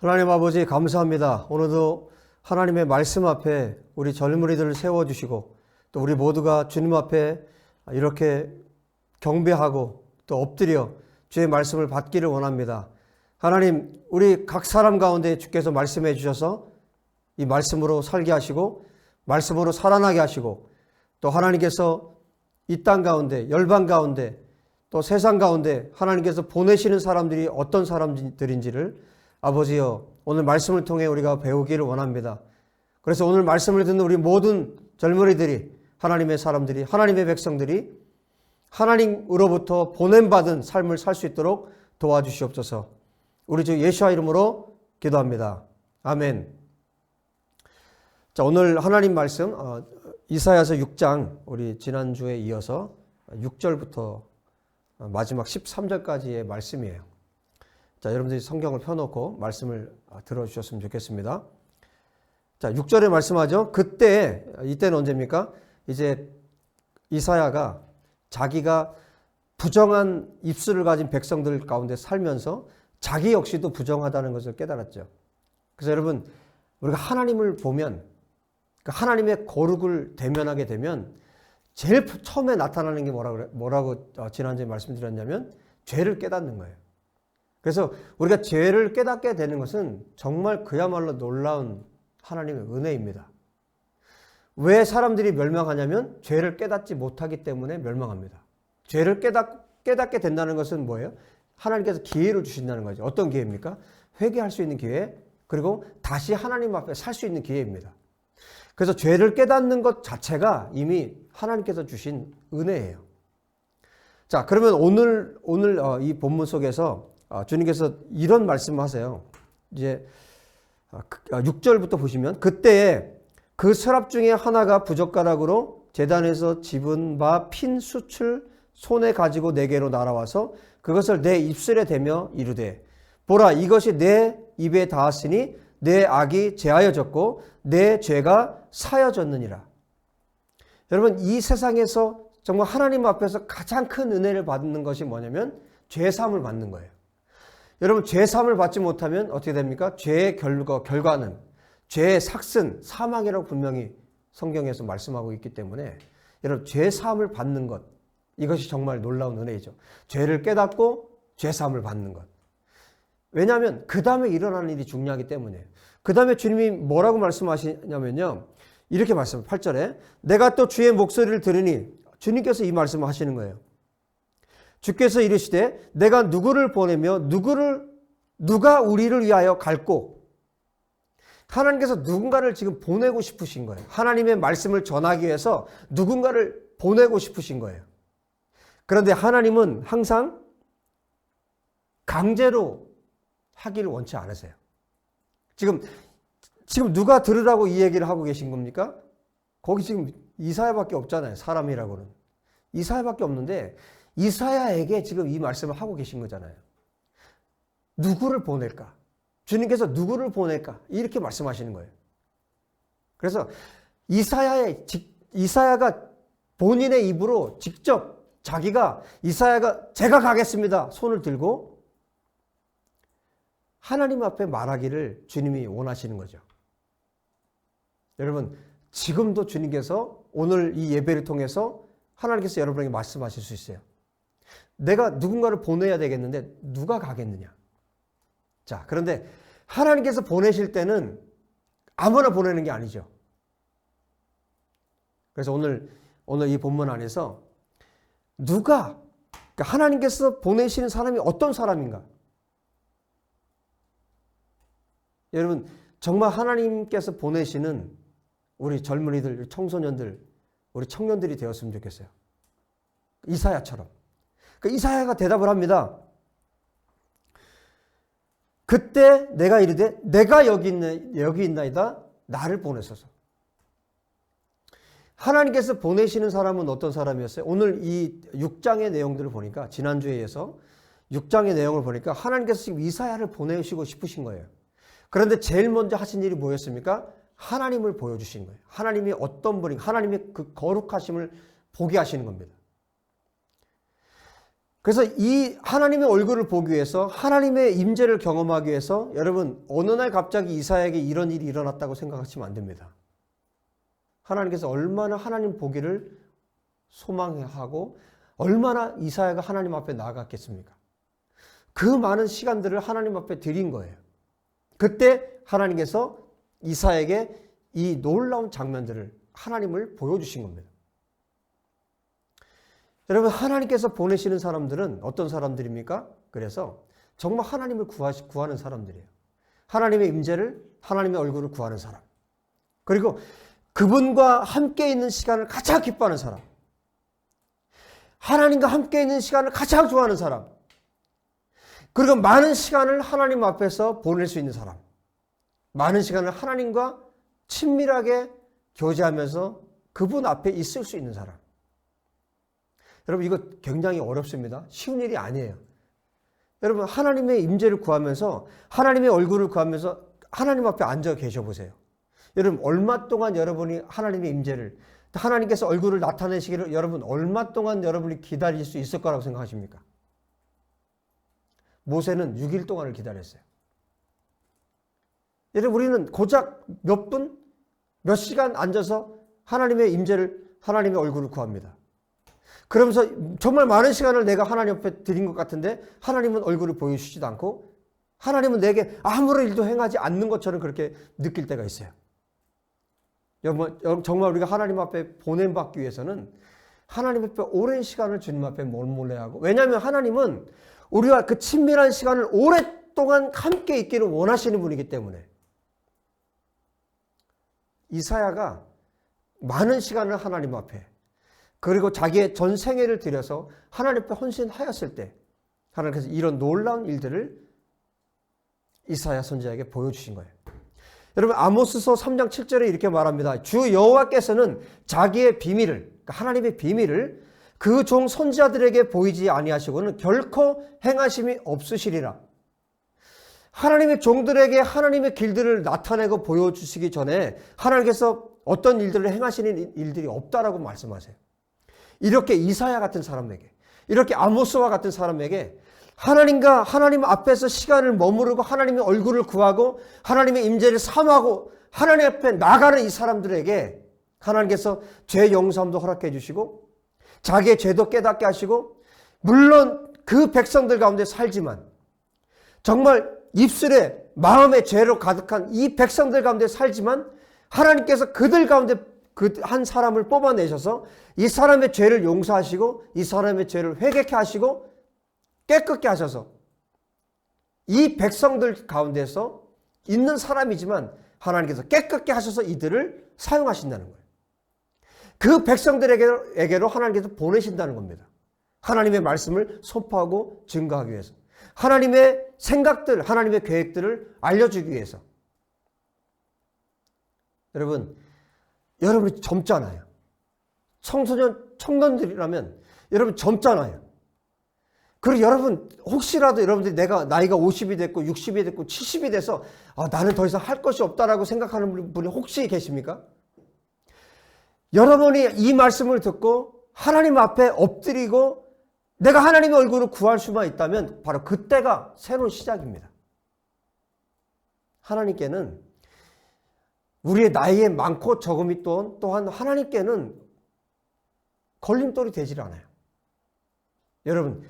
하나님 아버지 감사합니다. 오늘도 하나님의 말씀 앞에 우리 젊은이들을 세워주시고 또 우리 모두가 주님 앞에 이렇게 경배하고 또 엎드려 주의 말씀을 받기를 원합니다. 하나님, 우리 각 사람 가운데 주께서 말씀해 주셔서 이 말씀으로 살게 하시고 말씀으로 살아나게 하시고 또 하나님께서 이 땅 가운데 열방 가운데 또 세상 가운데 하나님께서 보내시는 사람들이 어떤 사람들인지를 아버지여 오늘 말씀을 통해 우리가 배우기를 원합니다. 그래서 오늘 말씀을 듣는 우리 모든 젊은이들이 하나님의 사람들이 하나님의 백성들이 하나님으로부터 보냄받은 삶을 살 수 있도록 도와주시옵소서. 우리 주 예수와 이름으로 기도합니다. 아멘. 자, 오늘 하나님 말씀 어, 이사야서 6장 우리 지난주에 이어서 6절부터 마지막 13절까지의 말씀이에요. 자, 여러분들이 성경을 펴놓고 말씀을 들어주셨으면 좋겠습니다. 자, 6절에 말씀하죠. 그때, 이때는 언제입니까? 이제 이사야가 자기가 부정한 입술을 가진 백성들 가운데 살면서 자기 역시도 부정하다는 것을 깨달았죠. 그래서 여러분, 우리가 하나님을 보면, 그 하나님의 거룩을 대면하게 되면 제일 처음에 나타나는 게 뭐라고, 뭐라고 지난주에 말씀드렸냐면 죄를 깨닫는 거예요. 그래서 우리가 죄를 깨닫게 되는 것은 정말 그야말로 놀라운 하나님의 은혜입니다. 왜 사람들이 멸망하냐면 죄를 깨닫지 못하기 때문에 멸망합니다. 죄를 깨닫, 깨닫게 된다는 것은 뭐예요? 하나님께서 기회를 주신다는 거죠. 어떤 기회입니까? 회개할 수 있는 기회, 그리고 다시 하나님 앞에 살 수 있는 기회입니다. 그래서 죄를 깨닫는 것 자체가 이미 하나님께서 주신 은혜예요. 자, 그러면 오늘, 오늘 어, 이 본문 속에서 어, 주님께서 이런 말씀을 하세요. 이제 6절부터 어, 보시면 그때에 그 서랍 중에 하나가 부젓가락으로 재단에서 집은 바핀 숯을 손에 가지고 내게로 날아와서 그것을 내 입술에 대며 이르되 보라 이것이 내 입에 닿았으니 내 악이 제하여졌고 내 죄가 사여졌느니라. 여러분 이 세상에서 정말 하나님 앞에서 가장 큰 은혜를 받는 것이 뭐냐면 죄 사함을 받는 거예요. 여러분 죄 사함을 받지 못하면 어떻게 됩니까? 죄의 결과 결과는 죄의 삭슨 사망이라고 분명히 성경에서 말씀하고 있기 때문에 여러분 죄 사함을 받는 것 이것이 정말 놀라운 은혜이죠. 죄를 깨닫고 죄 사함을 받는 것. 왜냐하면 그 다음에 일어나는 일이 중요하기 때문에 그 다음에 주님이 뭐라고 말씀하시냐면요. 이렇게 말씀 8절에 내가 또 주의 목소리를 들으니 주님께서 이 말씀을 하시는 거예요. 주께서 이르시되 내가 누구를 보내며 누구를 누가 우리를 위하여 갈고 하나님께서 누군가를 지금 보내고 싶으신 거예요. 하나님의 말씀을 전하기 위해서 누군가를 보내고 싶으신 거예요. 그런데 하나님은 항상 강제로 하기를 원치 않으세요. 지금 지금 누가 들으라고 이 얘기를 하고 계신 겁니까? 거기 지금 이사야밖에 없잖아요. 사람이라고는. 이사야밖에 없는데 이사야에게 지금 이 말씀을 하고 계신 거잖아요. 누구를 보낼까? 주님께서 누구를 보낼까? 이렇게 말씀하시는 거예요. 그래서 이사야의 이사야가 본인의 입으로 직접 자기가 이사야가 제가 가겠습니다. 손을 들고 하나님 앞에 말하기를 주님이 원하시는 거죠. 여러분, 지금도 주님께서 오늘 이 예배를 통해서 하나님께서 여러분에게 말씀하실 수 있어요. 내가 누군가를 보내야 되겠는데 누가 가겠느냐? 자, 그런데 하나님께서 보내실 때는 아무나 보내는 게 아니죠. 그래서 오늘 오늘 이 본문 안에서 누가 그러니까 하나님께서 보내시는 사람이 어떤 사람인가? 여러분 정말 하나님께서 보내시는 우리 젊은이들, 청소년들, 우리 청년들이 되었으면 좋겠어요. 이사야처럼. 그 이사야가 대답을 합니다. 그때 내가 이르되 내가 여기 있나 여기 있나이다 나를 보내소서. 하나님께서 보내시는 사람은 어떤 사람이었어요? 오늘 이 6장의 내용들을 보니까 지난주에 이어서 6장의 내용을 보니까 하나님께서 지금 이사야를 보내시고 싶으신 거예요. 그런데 제일 먼저 하신 일이 뭐였습니까? 하나님을 보여주신 거예요. 하나님이 어떤 분이 하나님의 그 거룩하심을 보게 하시는 겁니다. 그래서 이 하나님의 얼굴을 보기 위해서 하나님의 임재를 경험하기 위해서 여러분 어느 날 갑자기 이사에게 이런 일이 일어났다고 생각하시면 안 됩니다. 하나님께서 얼마나 하나님 보기를 소망하고 얼마나 이사야가 하나님 앞에 나아갔겠습니까? 그 많은 시간들을 하나님 앞에 드린 거예요. 그때 하나님께서 이사에게 이 놀라운 장면들을 하나님을 보여주신 겁니다. 여러분 하나님께서 보내시는 사람들은 어떤 사람들입니까? 그래서 정말 하나님을 구하시, 구하는 사람들이에요. 하나님의 임재를 하나님의 얼굴을 구하는 사람. 그리고 그분과 함께 있는 시간을 가장 기뻐하는 사람. 하나님과 함께 있는 시간을 가장 좋아하는 사람. 그리고 많은 시간을 하나님 앞에서 보낼 수 있는 사람. 많은 시간을 하나님과 친밀하게 교제하면서 그분 앞에 있을 수 있는 사람. 여러분 이거 굉장히 어렵습니다. 쉬운 일이 아니에요. 여러분 하나님의 임재를 구하면서 하나님의 얼굴을 구하면서 하나님 앞에 앉아 계셔 보세요. 여러분 얼마 동안 여러분이 하나님의 임재를 하나님께서 얼굴을 나타내시기를 여러분 얼마 동안 여러분이 기다릴 수 있을 거라고 생각하십니까? 모세는 6일 동안을 기다렸어요. 여러분 우리는 고작 몇 분, 몇 시간 앉아서 하나님의 임재를 하나님의 얼굴을 구합니다. 그러면서 정말 많은 시간을 내가 하나님 앞에 드린 것 같은데 하나님은 얼굴을 보여주시지도 않고 하나님은 내게 아무런 일도 행하지 않는 것처럼 그렇게 느낄 때가 있어요. 여러분, 정말 우리가 하나님 앞에 보냄 받기 위해서는 하나님 앞에 오랜 시간을 주님 앞에 몰몰래 하고 왜냐하면 하나님은 우리와 그 친밀한 시간을 오랫동안 함께 있기를 원하시는 분이기 때문에 이사야가 많은 시간을 하나님 앞에 그리고 자기의 전 생애를 들여서 하나님 앞에 헌신하였을 때 하나님께서 이런 놀라운 일들을 이사야 선지자에게 보여주신 거예요. 여러분 아모스서 3장 7절에 이렇게 말합니다. 주 여호와께서는 자기의 비밀을 그러니까 하나님의 비밀을 그 종 선지자들에게 보이지 아니하시고는 결코 행하심이 없으시리라. 하나님의 종들에게 하나님의 길들을 나타내고 보여주시기 전에 하나님께서 어떤 일들을 행하시는 일들이 없다라고 말씀하세요. 이렇게 이사야 같은 사람에게, 이렇게 아모스와 같은 사람에게 하나님과 하나님 앞에서 시간을 머무르고 하나님의 얼굴을 구하고 하나님의 임재를 삼하고 하나님 앞에 나가는 이 사람들에게 하나님께서 죄 용서함도 허락해 주시고 자기의 죄도 깨닫게 하시고 물론 그 백성들 가운데 살지만 정말 입술에 마음의 죄로 가득한 이 백성들 가운데 살지만 하나님께서 그들 가운데 그 한 사람을 뽑아내셔서 이 사람의 죄를 용서하시고 이 사람의 죄를 회개케 하시고 깨끗게 하셔서 이 백성들 가운데서 있는 사람이지만 하나님께서 깨끗게 하셔서 이들을 사용하신다는 거예요. 그 백성들에게로 하나님께서 보내신다는 겁니다. 하나님의 말씀을 선포하고 증거하기 위해서. 하나님의 생각들, 하나님의 계획들을 알려주기 위해서. 여러분, 여러분이 젊잖아요. 청소년, 청년들이라면 여러분 젊잖아요. 그리고 여러분 혹시라도 여러분들이 내가 나이가 50이 됐고 60이 됐고 70이 돼서 아, 나는 더 이상 할 것이 없다라고 생각하는 분이 혹시 계십니까? 여러분이 이 말씀을 듣고 하나님 앞에 엎드리고 내가 하나님의 얼굴을 구할 수만 있다면 바로 그때가 새로운 시작입니다. 하나님께는 우리의 나이에 많고 적음이 또 또한 하나님께는 걸림돌이 되질 않아요. 여러분,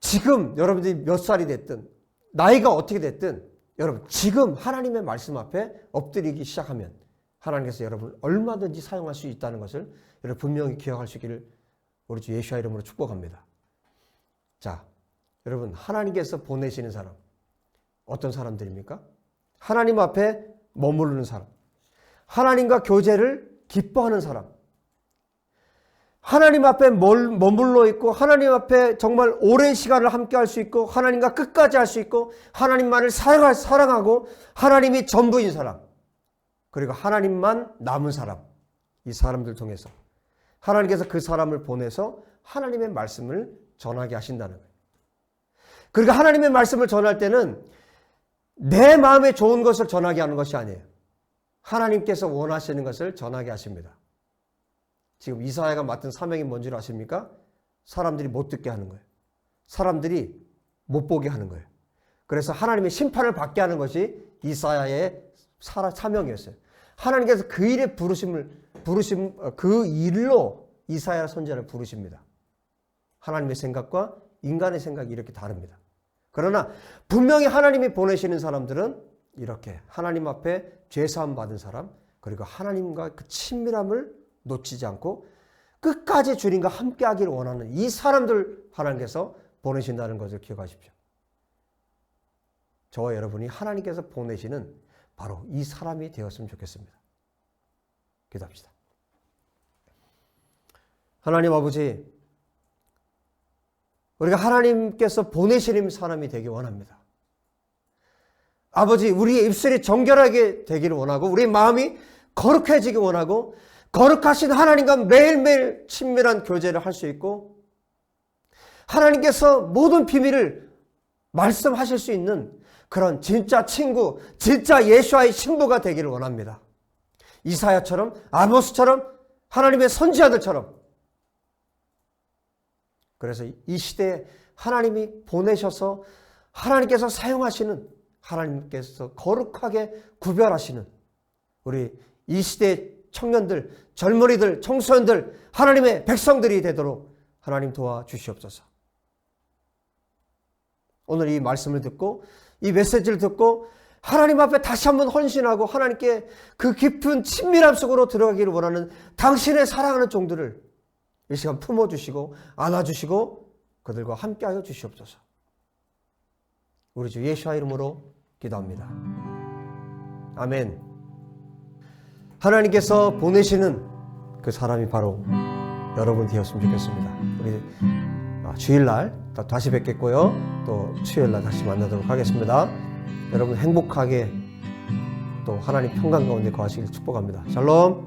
지금 여러분들이 몇 살이 됐든, 나이가 어떻게 됐든, 여러분, 지금 하나님의 말씀 앞에 엎드리기 시작하면 하나님께서 여러분을 얼마든지 사용할 수 있다는 것을 여러분 분명히 기억할 수 있기를 우리 주 예수와 이름으로 축복합니다. 자, 여러분, 하나님께서 보내시는 사람, 어떤 사람들입니까? 하나님 앞에 머무르는 사람, 하나님과 교제를 기뻐하는 사람, 하나님 앞에 머물러 있고 하나님 앞에 정말 오랜 시간을 함께 할 수 있고 하나님과 끝까지 할 수 있고 하나님만을 사랑하고 하나님이 전부인 사람 그리고 하나님만 남은 사람 이 사람들 통해서 하나님께서 그 사람을 보내서 하나님의 말씀을 전하게 하신다는 거예요. 그리고 하나님의 말씀을 전할 때는 내 마음에 좋은 것을 전하게 하는 것이 아니에요. 하나님께서 원하시는 것을 전하게 하십니다. 지금 이사야가 맡은 사명이 뭔지 아십니까? 사람들이 못 듣게 하는 거예요. 사람들이 못 보게 하는 거예요. 그래서 하나님의 심판을 받게 하는 것이 이사야의 사- 사명이었어요. 하나님께서 그 일에 부르심을 부르심 어, 그 일로 이사야 선지자를 부르십니다. 하나님의 생각과 인간의 생각이 이렇게 다릅니다. 그러나 분명히 하나님이 보내시는 사람들은 이렇게 하나님 앞에 죄 사함 받은 사람 그리고 하나님과 그 친밀함을 놓치지 않고 끝까지 주님과 함께 하기를 원하는 이 사람들 하나님께서 보내신다는 것을 기억하십시오. 저와 여러분이 하나님께서 보내시는 바로 이 사람이 되었으면 좋겠습니다. 기도합시다. 하나님 아버지, 우리가 하나님께서 보내시는 사람이 되기 원합니다. 아버지, 우리의 입술이 정결하게 되기를 원하고, 우리 마음이 거룩해지기 원하고, 거룩하신 하나님과 매일매일 친밀한 교제를 할 수 있고, 하나님께서 모든 비밀을 말씀하실 수 있는 그런 진짜 친구, 진짜 예수와의 친구가 되기를 원합니다. 이사야처럼, 아모스처럼, 하나님의 선지자들처럼. 그래서 이 시대에 하나님이 보내셔서 하나님께서 사용하시는 하나님께서 거룩하게 구별하시는 우리 이 시대 청년들, 젊은이들, 청소년들, 하나님의 백성들이 되도록 하나님 도와 주시옵소서. 오늘 이 말씀을 듣고 이 메시지를 듣고 하나님 앞에 다시 한번 헌신하고 하나님께 그 깊은 친밀함 속으로 들어가기를 원하는 당신의 사랑하는 종들을 이 시간 품어주시고 안아주시고 그들과 함께하여 주시옵소서. 우리 주 예수와 이름으로 기도합니다. 아멘. 하나님께서 보내시는 그 사람이 바로 여러분 되었으면 좋겠습니다. 우리 아, 주일날 또 다시 뵙겠고요. 또 수요일날 다시 만나도록 하겠습니다. 여러분 행복하게 또 하나님 평강 가운데 거하시길 축복합니다. 샬롬.